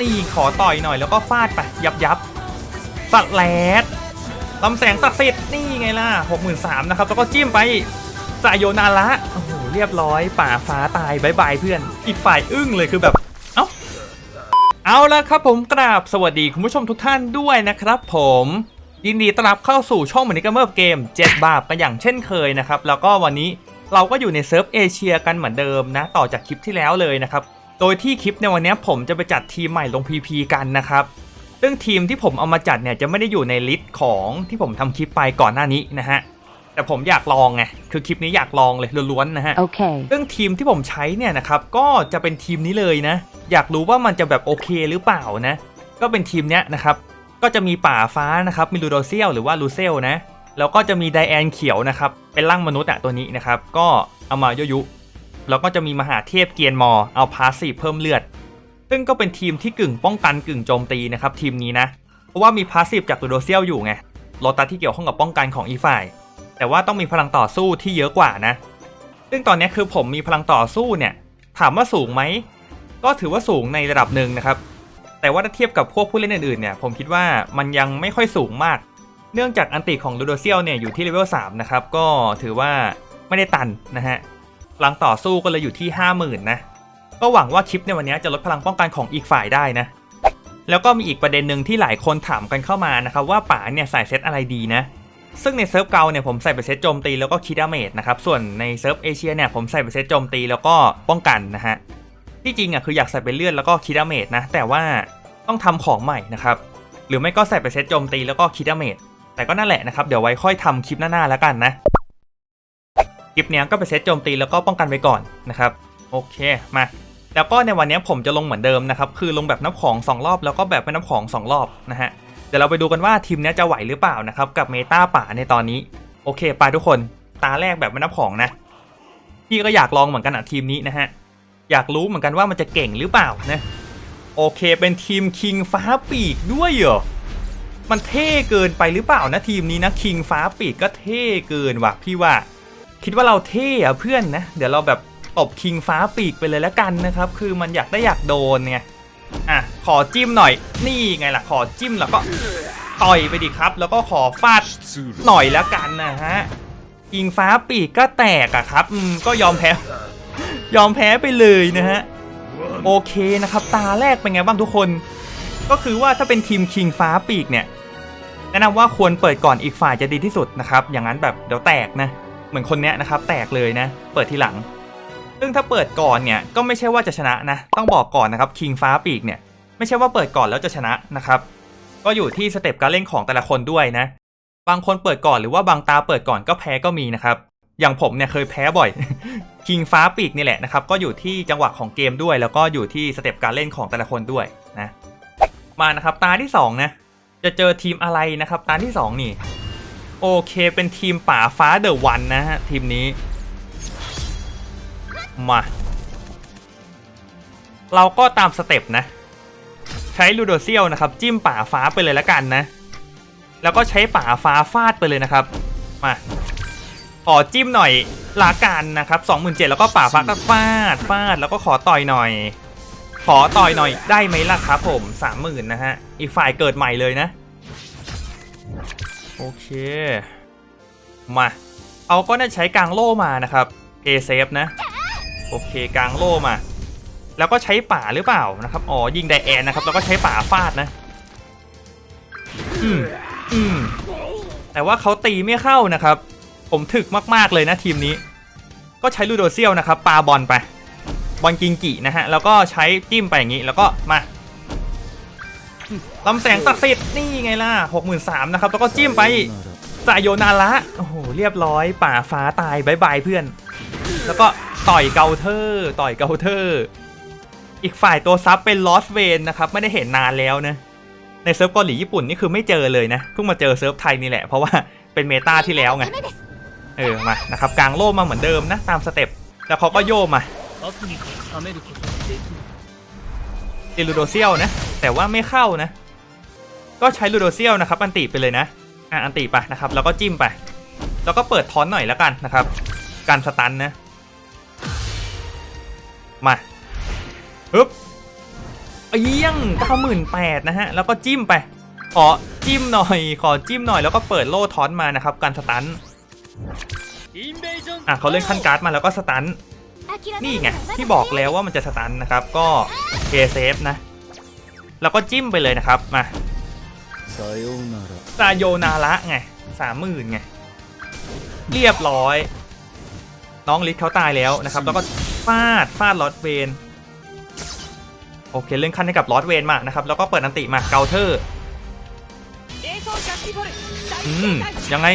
นี่ขอต่อยหน่อยแล้วก็ฟาดไป ยับยับสัตว์แลดลำแสงศักดิ์สิทธิ์นี่ไงล่ะหกหมื่นสามนะครับ แล้วก็จิ้มไปสายโยนาระโอ้โหเรียบร้อย ป่าฟ้าตายบายบายเพื่อน อีกฝ่ายอึ้งเลยคือแบบเอ้าเอาละครับผมกราบสวัสดีคุณผู้ชมทุกท่านด้วยนะครับผมยินดีต้อนรับเข้าสู่ช่องเหมือนกัมเมอร์เกม 7 บาปกันอย่างเช่นเคยนะครับ แล้วก็วันนี้เราก็อยู่ในเซิร์ฟเอเชียกันเหมือนเดิมนะ ต่อจากคลิปที่แล้วเลยนะครับ โดยที่คลิปในวันนี้ผมจะไปจัดทีมใหม่ลง PP กันนะครับซึ่งทีมที่ผมเอามาจัดเนี่ยจะไม่ได้อยู่ในลิสต์ของที่ผมทำคลิปไปก่อนหน้านี้นะฮะแต่ผมอยากลองไงคือคลิปนี้อยากลองเลยล้วนๆนะฮะ Okay. ซึ่งทีมที่ผมใช้เนี่ยนะครับก็จะเป็นทีมนี้เลยนะ อยากรู้ว่ามันจะแบบโอเคหรือเปล่านะ ก็เป็นทีมเนี้ยนะครับก็จะมีป่าฟ้านะครับมีลูโดเซียลหรือว่าลูเซลนะแล้วก็จะมีไดแอนเขียวนะครับเป็นร่างมนุษย์อะตัวนี้นะครับก็เอามายุยุ แล้วก็จะมีมหาเทพเกียนมอเอาพาสซีฟเพิ่มเลือด ซึ่งก็เป็นทีมที่กึ่งป้องกันกึ่งโจมตีนะครับทีมนี้นะ เพราะว่ามีพาสซีฟจากลูโดเซียลอยู่ไงโลตัสที่เกี่ยวข้องกับป้องกันของอีฝ่าย แต่ว่าต้องมีพลังต่อสู้ที่เยอะกว่านะ ซึ่งตอนนี้คือผมมีพลังต่อสู้เนี่ย ถามว่าสูงไหม ก็ถือว่าสูงในระดับหนึ่งนะครับ แต่ว่าถ้าเทียบกับพวกผู้เล่นอื่นๆเนี่ย ผมคิดว่ามันยังไม่ค่อยสูงมาก เนื่องจากอันติของลูโดเซียลเนี่ยอยู่ที่เลเวล3นะครับ ก็ถือว่าไม่ได้ตันนะฮะ ลังต่อสู้ก็เลยอยู่ที่ 50,000 นะ ก็หวังว่าคลิปในวันนี้จะลดพลังป้องกันของอีกฝ่ายได้นะ แล้วก็มีอีกประเด็นหนึ่งที่หลายคนถามกันเข้ามานะครับว่าป๋าเนี่ยใส่เซตอะไรดีนะ ซึ่งในเซิร์ฟเกาเนี่ยผมใส่ไปเซตโจมตีแล้วก็คิดาเมจนะครับ ส่วนในเซิร์ฟเอเชียเนี่ยผมใส่ไปเซตโจมตีแล้วก็ป้องกันนะฮะ ที่จริงอะคืออยากใส่ไปเลือนแล้วก็คิดาเมจนะ แต่ว่าต้องทำของใหม่นะครับ หรือไม่ก็ใส่ไปเซตโจมตีแล้วก็คิดาเมจแต่ก็นั่นแหละนะครับ เดี๋ยวไว้ค่อยทำคลิปหน้าๆแล้วกันนะ คลิปเนี้ก็ไปเซตโจมตีแล้วก็ป้องกันไปก่อนนะครับโอเคมาแล้วก็ในวันนี้ผมจะลงเหมือนเดิมนะครับคือลงแบบนับของสองรอบแล้วก็แบบไม่นับของสองรอบนะฮะเดี๋ยวเราไปดูกันว่าทีมนี้จะไหวหรือเปล่านะครับกับเมตาป่าในตอนนี้โอเคไปทุกคนตาแรกแบบไม่นับของนะพี่ก็อยากลองเหมือนกันอะทีมนี้นะฮะอยากรู้เหมือนกันว่ามันจะเก่งหรือเปล่านะโอเคเป็นทีมคิงฟ้าปีกด้วยเหรอมันเท่เกินไปหรือเปล่านะทีมนี้นะคิงฟ้าปีกก็เท่เกินว่ะพี่ว่า คิดว่าเราเท่อะเพื่อนนะ เดี๋ยวเราแบบตบคิงฟ้าปีกไปเลยแล้วกันนะครับ คือมันอยากได้อยากโดนไงอะขอจิ้มหน่อย นี่ไงล่ะ ขอจิ้มแล้วก็ต่อยไปดิครับ แล้วก็ขอฟาดหน่อยแล้วกันนะฮะอิงฟ้าปีกก็แตกอะครับอืมก็ยอมแพ้ ยอมแพ้ไปเลยนะฮะโอเคนะครับ ตาแรกเป็นไงบ้างทุกคน ก็คือว่าถ้าเป็นทีมคิงฟ้าปีกเนี่ยแนะนำว่าควรเปิดก่อนอีกฝ่ายจะดีที่สุดนะครับ อย่างนั้นแบบเดี๋ยวแตกนะ เหมือนคนเนี้ยนะครับแตกเลยนะ เปิดทีหลัง ซึ่งถ้าเปิดก่อนเนี่ยก็ไม่ใช่ว่าจะชนะนะ ต้องบอกก่อนนะครับคิงฟ้าปีกเนี่ยไม่ใช่ว่าเปิดก่อนแล้วจะชนะนะครับ ก็อยู่ที่สเต็ปการเล่นของแต่ละคนด้วยนะ บางคนเปิดก่อนหรือว่าบางตาเปิดก่อนก็แพ้ก็มีนะครับ อย่างผมเนี่ยเคยแพ้บ่อยคิงฟ้าปีกนี่แหละนะครับ ก็อยู่ที่จังหวะของเกมด้วย แล้วก็อยู่ที่สเต็ปการเล่นของแต่ละคนด้วยนะ มานะครับตาที่สองนะจะเจอทีมอะไรนะครับ ตาที่สองนี่ โอเคเป็นทีมป่าฟ้าเดอะวันนะฮะ ทีมนี้ มา เราก็ตามสเต็ปนะ ใช้ลูโดเซียลนะครับ จิ้มป่าฟ้าไปเลยแล้วกันนะ แล้วก็ใช้ป่าฟ้าฟาดไปเลยนะครับ มาขอจิ้มหน่อยลากันนะครับ27,000แล้วก็ป่าฟ้าก็ฟาดฟาดแล้วก็ขอต่อยหน่อย ขอต่อยหน่อยได้ไหมล่ะครับผม30,000นะฮะอีกฝ่ายเกิดใหม่เลยนะ โอเค มา เอาก็น่าใช้กลางโล่มานะครับ A เซฟนะ โอเคกลางโล่มา แล้วก็ใช้ป่าหรือเปล่านะครับ อ๋อ ยิงไดแอนนะครับ แล้วก็ใช้ป่าฟาดนะ อืม อืม แต่ว่าเขาตีไม่เข้านะครับ ผมถึกมาก ๆ เลยนะทีมนี้ ก็ใช้ลูโดเซียลนะครับปาบอลไป บอลกิงกินะฮะ แล้วก็ใช้จิ้มไปอย่างนี้ แล้วก็มา ลำแสงศักดิ์สิทธิ์นี่ไงล่ะหกหมื่นสามนะครับ แล้วก็จิ้มไปสายโยนาละโอ้โหเรียบร้อย ป่าฟ้าตายบายบายเพื่อน แล้วก็ต่อยเกาเทอร์ต่อยเกาเทอร์อีกฝ่ายตัวซับเป็นลอสเวนนะครับ ไม่ได้เห็นนานแล้วนะในเซิร์ฟเกาหลีญี่ปุ่นนี่คือไม่เจอเลยนะเพิ่งมาเจอเซิร์ฟไทยนี่แหละเพราะว่าเป็นเมตาที่แล้วไงเออมานะครับกลางโล่มาเหมือนเดิมนะตามสเต็ปแล้วเขาก็โยมาเอลูโดเซียลนะ แต่ว่าไม่เข้านะ ก็ใช้ลูโดเซียลนะครับ อันติไปเลยนะ อะอันติไปนะครับ แล้วก็จิ้มไป แล้วก็เปิดทอนหน่อยแล้วกันนะครับ การสตันนะ มาฮึบเอี้ยงเก้าหมื่นแปดนะฮะ แล้วก็จิ้มไป ขอจิ้มหน่อย ขอจิ้มหน่อย แล้วก็เปิดโล่ทอนมานะครับ การสตันอะเขาเล่นขั้นการ์ดมาแล้วก็สตันนี่ไงที่บอกแล้วว่ามันจะสตันนะครับ ก็เคเซฟนะ เราก็จิ้มไปเลยนะครับมาซาโยนาระไงสามหมื่นไง เรียบร้อย น้องลิศเขาตายแล้วนะครับ แล้วก็ฟาดฟาดลอดเวนโอเคเรื่องขั้นให้กับลอดเวนมานะครับ แล้วก็เปิดอันติมาเกาเทอร์อืมยังไง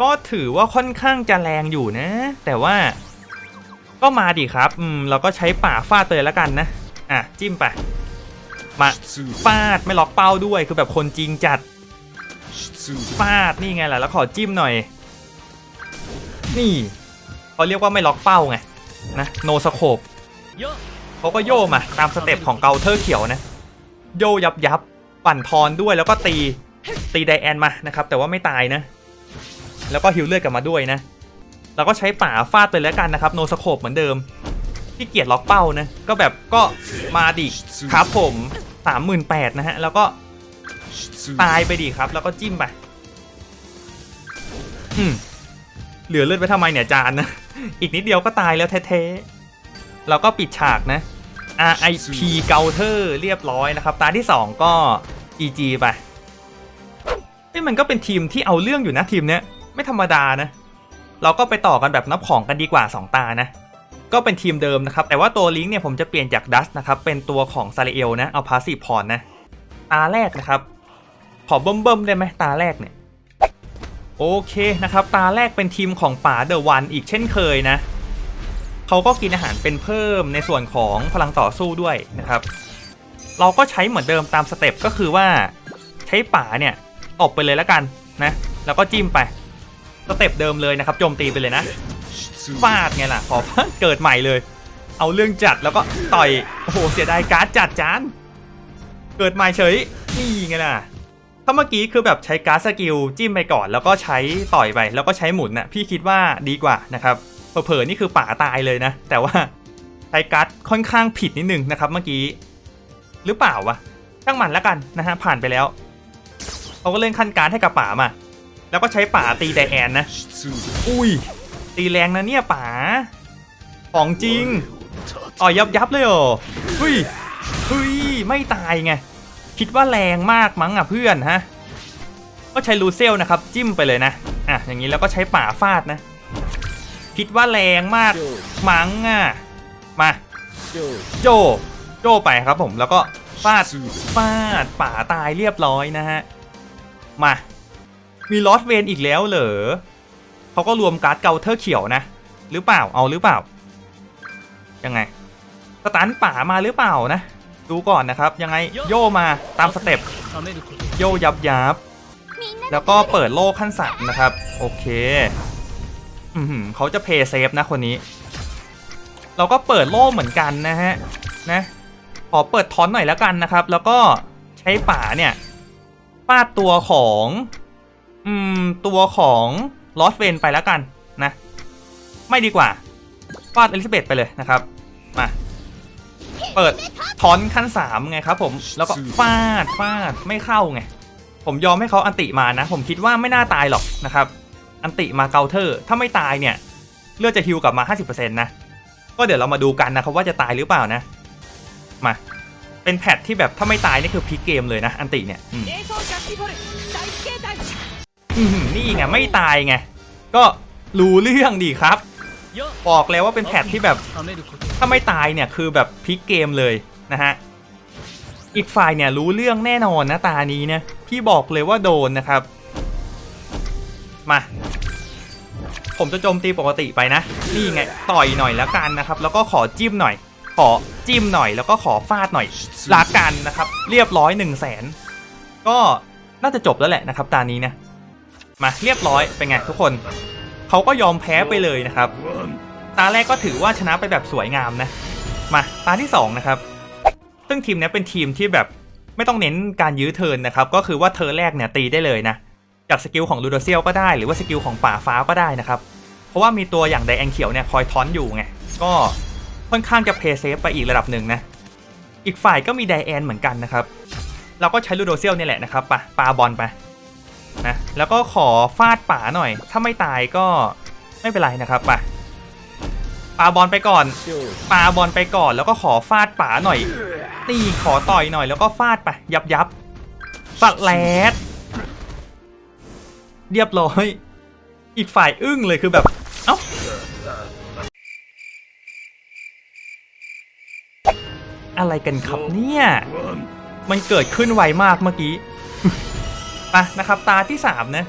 ก็ถือว่าค่อนข้างจะแรงอยู่นะ แต่ว่าก็มาดีครับ อืม เราก็ใช้ป่าฟาดเตยแล้วกันนะ อะจิ้มไป มาฟาดไม่ล็อกเป้าด้วยคือแบบคนจริงจัดฟาดนี่ไงแหละแล้วขอจิ้มหน่อย นี่เขาเรียกว่าไม่ล็อกเป้าไงนะโนสโคปเขาก็โย่มาตามสเต็ปของเกาเทอร์เขียวนะโย่ยับยับปั่นทอนด้วยแล้วก็ตีตีไดแอนมานะครับ แต่ว่าไม่ตายนะ แล้วก็ฮิวเลือดกลับมาด้วยนะ แล้วก็ใช้ป่าฟาดไปแล้วกันนะครับโนสโคปเหมือนเดิม ที่เกียจล็อกเป้านะ ก็แบบก็มาดิครับผมสามหมื่นแปดนะฮะ แล้วก็ตายไปดิครับ แล้วก็จิ้มไป อืมเหลือเลือดไว้ทำไมเนี่ยจานนะ อีกนิดเดียวก็ตายแล้วแท้ๆแล้วก็ปิดฉากนะ RIP เกาเทอร์เรียบร้อยนะครับ ตาที่ 2 ก็ GG ไปนี่มันก็เป็นทีมที่เอาเรื่องอยู่นะทีมเนี้ย ไม่ธรรมดานะ เราก็ไปต่อกันแบบนับของกันดีกว่า 2 ตานะ ก็เป็นทีมเดิมนะครับ แต่ว่าตัวลิงก์เนี่ยผมจะเปลี่ยนจากดัสนะครับ เป็นตัวของซาริเอลนะ เอาพาสซีฟพรนะ ตาแรกนะครับ ขอเบิ่มๆได้ไหมตาแรกเนี่ย โอเคนะครับ ตาแรกเป็นทีมของป๋าเดอะวันอีกเช่นเคยนะ เขาก็กินอาหารเป็นเพิ่มในส่วนของพลังต่อสู้ด้วยนะครับ เราก็ใช้เหมือนเดิมตามสเต็ปก็คือว่าใช้ป๋าเนี่ยตบไปเลยแล้วกันนะ แล้วก็จิ้มไปสเต็ปเดิมเลยนะครับโจมตีไปเลยนะ ฟาดไงล่ะ ขอเกิดใหม่เลย เอาเรื่องจัดแล้วก็ต่อย โอ้โห เสียดายการ์ดจัดจาน เกิดใหม่เฉย นี่ไงล่ะ ถ้าเมื่อกี้คือแบบใช้การ์ดสกิลจิ้มไปก่อน แล้วก็ใช้ต่อยไป แล้วก็ใช้หมุนน่ะ พี่คิดว่าดีกว่านะครับเผลอๆนี่คือป่าตายเลยนะ แต่ว่าใช้การ์ดค่อนข้างผิดนิดนึงนะครับ เมื่อกี้ หรือเปล่าวะช่างมันแล้วกันนะฮะ ผ่านไปแล้วเขาก็เล่นขั้นการ์ดให้กับป่ามา แล้วก็ใช้ป่าตีไดแอนนะ อุ้ย ตีแรงนะเนี่ยป๋าของจริงอ๋อยับยับเลยเหรอเฮ้ยเฮ้ยไม่ตายไงคิดว่าแรงมากมั้งอะเพื่อนฮะก็ใช้ลูเซลนะครับจิ้มไปเลยนะอะอย่างนี้แล้วก็ใช้ป่าฟาดนะ คิดว่าแรงมากมั้งอะมาโจโจไปครับผมแล้วก็ฟาดฟาดป่าตายเรียบร้อยนะฮะมามีลอสเวนอีกแล้วเหรอ เขาก็รวมการ์ดเกาเทอร์เขียวนะ หรือเปล่าเอาหรือเปล่า ยังไงสตาร์ป่ามาหรือเปล่านะ ดูก่อนนะครับ ยังไงโยมาตามสเต็ปโยยับยับแล้วก็เปิดโลกขั้นสามนะครับ โอเคอืมเขาจะเพย์เซฟนะคนนี้ เราก็เปิดโลกเหมือนกันนะฮะนะขอเปิดทอนหน่อยแล้วกันนะครับ แล้วก็ใช้ป่าเนี่ยฟาดตัวของ อืม ตัวของ ลอสเวนไปแล้วกันนะ ไม่ดีกว่าฟาดอลิซาเบธไปเลยนะครับ มา เปิดทอนขั้นสามไงครับผมแล้วก็ฟาดฟาดไม่เข้าไง ผมยอมให้เขาอันติมานะ ผมคิดว่าไม่น่าตายหรอกนะครับ อันติมาเกาเทอร์ ถ้าไม่ตายเนี่ย เลือดจะฮิวกลับมา 50%นะก็เดี๋ยวเรามาดูกันนะครับว่าจะตายหรือเปล่านะ มา เป็นแพทที่แบบถ้าไม่ตายนี่คือพลิกเกมเลยนะ อันติเนี่ย นี่ไงไม่ตายไง ก็รู้เรื่องดีครับ บอกแล้วว่าเป็นแพทที่แบบ ถ้าไม่ตายเนี่ยคือแบบพลิกเกมเลยนะฮะ อีกฝ่ายเนี่ยรู้เรื่องแน่นอนนะตานี้นะพี่บอกเลยว่าโดนนะครับ มา ผมจะโจมตีปกติไปนะ นี่ไงต่อยหน่อยแล้วกันนะครับ แล้วก็ขอจิ้มหน่อย ขอจิ้มหน่อย แล้วก็ขอฟาดหน่อยลากันนะครับ เรียบร้อยหนึ่งแสนก็น่าจะจบแล้วแหละนะครับตานี้นะ มาเรียบร้อยเป็นไงทุกคนเขาก็ยอมแพ้ไปเลยนะครับ ตาแรกก็ถือว่าชนะไปแบบสวยงามนะ มาตาที่2นะครับซึ่งทีมเนี้ยเป็นทีมที่แบบไม่ต้องเน้นการยื้อเทินนะครับ ก็คือว่าเทินแรกเนี่ยตีได้เลยนะจากสกิลของลูโดเซียลก็ได้หรือว่าสกิลของป่าฟ้าก็ได้นะครับ เพราะว่ามีตัวอย่างไดแอนเขียวเนี่ยคอยทอนอยู่ไงก็ค่อนข้างจะเพย์เซฟไปอีกระดับหนึ่งนะอีกฝ่ายก็มีไดแอนเหมือนกันนะครับ เราก็ใช้ลูโดเซียลเนี่ยแหละนะครับปะปาบอลไป นะแล้วก็ขอฟาดป่าหน่อย ถ้าไม่ตายก็ไม่เป็นไรนะครับป่ะปาบอลไปก่อนปาบอลไปก่อนแล้วก็ขอฟาดป่าหน่อยนี่ขอต่อยหน่อยแล้วก็ฟาดไปยับยับสแลดเรียบร้อย อีกฝ่ายอึ้งเลยคือแบบ เอ้าอะไรกันครับเนี่ย มันเกิดขึ้นไวมากเมื่อกี้ ปนะครับตาที่สามนะ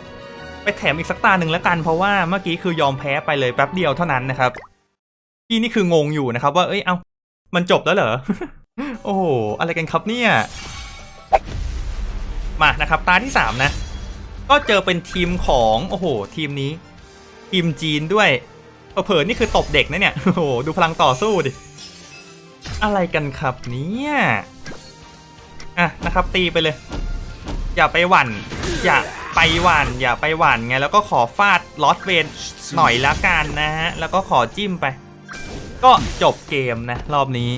ไปแถมอีกสักตาหนึ่งแล้วกัน เพราะว่าเมื่อกี้คือยอมแพ้ไปเลยแป๊บเดียวเท่านั้นนะครับพี่นี่คืองงอยู่นะครับ ว่าเอ้ยเอามันจบแล้วเหรอโอ้โหอะไรกันครับเนี่ยมานะครับตาที่สามนะ ก็เจอเป็นทีมของโอ้โห ทีมนี้ ทีมจีนด้วยเผลอนี่คือตบเด็กนะเนี่ยโอ้โหดูพลังต่อสู้ดิอะไรกันครับเนี่ยอะนะครับตีไปเลย อย่าไปหวั่น อย่าไปหวั่น อย่าไปหวั่นไง แล้วก็ขอฟาดลอสเวนหน่อยละกันนะฮะ แล้วก็ขอจิ้มไป ก็จบเกมนะ รอบนี้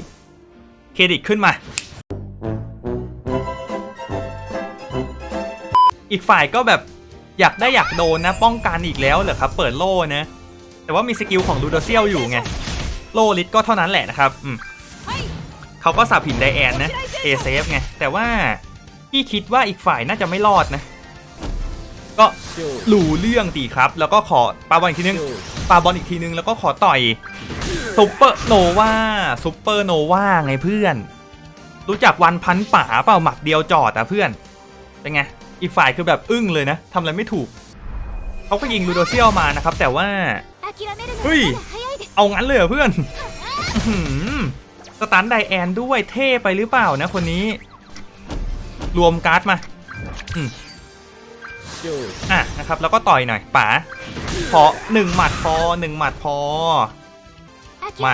เครดิตขึ้นมา อีกฝ่ายก็แบบอยากได้อยากโดนนะ ป้องกันอีกแล้วเหรอครับ เปิดโล่นะ แต่ว่ามีสกิลของลูโดเซียวอยู่ไง โล่ลิทก็เท่านั้นแหละนะครับ อืมเขาก็สับหินไดแอนนะ เอเซฟไง แต่ว่า พี่คิดว่าอีกฝ่ายน่าจะไม่รอดนะ ก็หลูเรื่องตีครับ แล้วก็ขอปาบอลอีกทีนึงปาบอลอีกทีนึงแล้วก็ขอต่อยซุปเปอร์โนวาซุปเปอร์โนวาไงเพื่อน รู้จักวันพันป่าเปล่าหมักเดียวจอดอะเพื่อนเป็นไงอีกฝ่ายคือแบบอึ้งเลยนะทำอะไรไม่ถูกเขาก็ยิงลูโดเซียวมานะครับ แต่ว่าเฮ้ยเอางั้นเลยเหรอเพื่อนสตันไดแอนด้วยเท่ไปหรือเปล่านะคนนี้ รวมการ์ดมาอะนะครับ แล้วก็ต่อยหน่อยป๋าพอหนึ่งหมัดพอหนึ่งหมัดพอ มา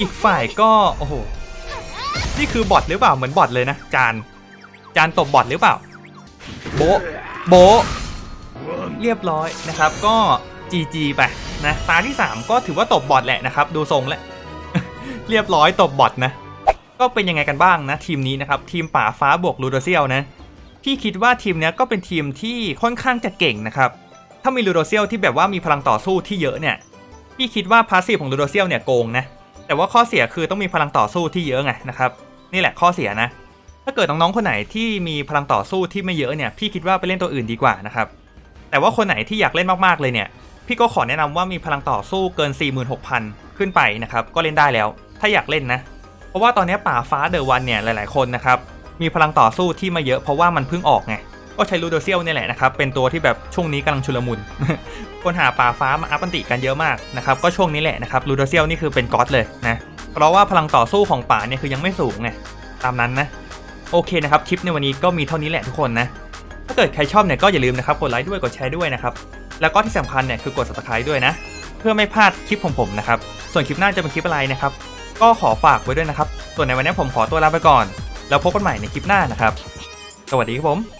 อีกฝ่ายก็โอ้โหนี่คือบอทหรือเปล่าเหมือนบอทเลยนะจานจานตบบอทหรือเปล่า โบโบเรียบร้อยนะครับ ก็จีจีไปนะตาที่ 3 ก็ถือว่าตบบอทแหละนะครับ ดูทรงแล้วเรียบร้อยตบบอทนะ ก็เป็นยังไงกันบ้างนะทีมนี้นะครับทีมป่าฟ้าบวกลูโดเซียลนะพี่คิดว่าทีมนี้ก็เป็นทีมที่ค่อนข้างจะเก่งนะครับถ้ามีลูโดเซียลที่แบบว่ามีพลังต่อสู้ที่เยอะเนี่ยพี่คิดว่าพาสซีฟของลูโดเซียลเนี่ยโกงนะแต่ว่าข้อเสียคือต้องมีพลังต่อสู้ที่เยอะไงนะครับนี่แหละข้อเสียนะถ้าเกิดน้องๆคนไหนที่มีพลังต่อสู้ที่ไม่เยอะเนี่ยพี่คิดว่าไปเล่นตัวอื่นดีกว่านะครับแต่ว่าคนไหนที่อยากเล่นมากๆเลยเนี่ยพี่ก็ขอแนะนำว่ามีพลังต่อสู้เกิน 46,000 ขึ้นไปนะครับก็เล่นได้แล้ว ถ้าอยากเล่นนะ ราะว่าตอนนี้ป่าฟ้าเดอะวันเนี่ยหลาย ๆ คนนะครับมีพลังต่อสู้ที่ม่เยอะเพราะว่ามันเพิ่งออกไงก็ใช้ลูโดเซียลเนี่ยแหละนะครับ เป็นตัวที่แบบช่วงนี้กำลังชุลมุน คนหาป่าฟ้ามาอัพอันติกันเยอะมากนะครับ ก็ช่วงนี้แหละนะครับลูโดเซียลนี่คือเป็นก๊อตเลยนะ เพราะว่าพลังต่อสู้ของป่าเนี่ยคือยังไม่สูงไง ตามนั้นนะ โอเคนะครับ คลิปในวันนี้ก็มีเท่านี้แหละทุกคนนะ ถ้าเกิดใครชอบเนี่ยก็อย่าลืมนะครับ กดไลค์ด้วย กดแชร์ด้วยนะครับ แล้วก็ที่สำคัญเนี่ยคือกด subscribe ด้วยนะ เพื่อไม่พลาดคลิปของผมนะครับ ส่วนคลิปหน้าจะเป็นคลิปอะไรนะครับ ก็ขอฝากไว้ด้วยนะครับ ส่วนในวันนี้ผมขอตัวลาไปก่อน แล้วพบกันใหม่ในคลิปหน้านะครับ สวัสดีครับผม